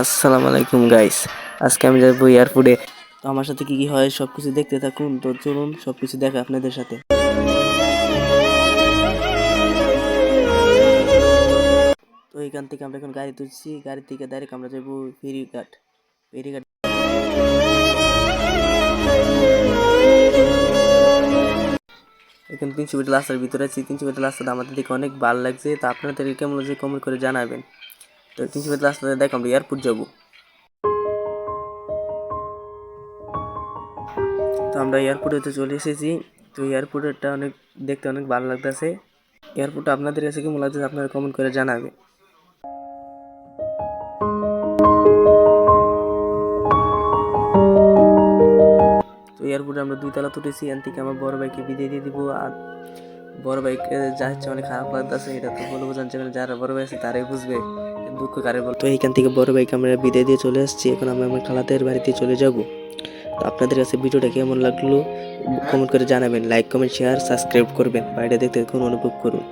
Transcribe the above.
আসসালামু আলাইকুম গাইস আজকে আমি যাব এয়ারপোর্টে তো আমার সাথে কি কি হয় সব কিছু দেখতে থাকুন। তো চলুন সব কিছু দেখা আপনাদের সাথে। তো এখান থেকে আমরা এখন গাড়ি তুলছি। গাড়ি থেকে ডাইরেক্ট আমরা যাব ফেরিঘাট। ফেরিঘাট এখানে তিনশো মিটার রাস্তার ভিতরে আছি। তিনশো মিটার রাস্তাটা আমাদের দেখে অনেক ভালো লাগছে। তো আপনাদের কেমন লাগছে কমেন্ট করে জানাবেন। তো তিনশো মিটার রাস্তাটা দেখো আমরা এয়ারপোর্ট যাব। তো আমরা এয়ারপোর্টে তো চলে এসেছি। তো এয়ারপোর্টটা অনেক দেখতে অনেক ভালো লাগতেছে। এয়ারপোর্টটা আপনাদের কাছে কেমন লাগতেছে আপনারা কমেন্ট করে জানাবে। তো এয়ারপোর্টে আমরা দুই তলা তুলেছি। এখান থেকে আমার বড় ভাইকে বিদায় দিয়ে দিব। আর বড় ভাইকে যা হচ্ছে অনেক খারাপ লাগতেছে, এটা তো বলে জানছে মানে যারা বড় ভাই আছে তারাই বুঝবে দুঃখ কারে বল। তো এইখান থেকে বড় ভাইকে আমরা বিদায় দিয়ে চলে আসছি, এখন আমরা আমার খালাদের বাড়িতে চলে যাব। তো আপনাদের কাছে ভিডিওটা কেমন লাগল, কমেন্ট করে জানাবেন লাইক কমেন্ট শেয়ার সাবস্ক্রাইব করবেন। বাড়িটা দেখতে দেখুন, অনুভব করুন।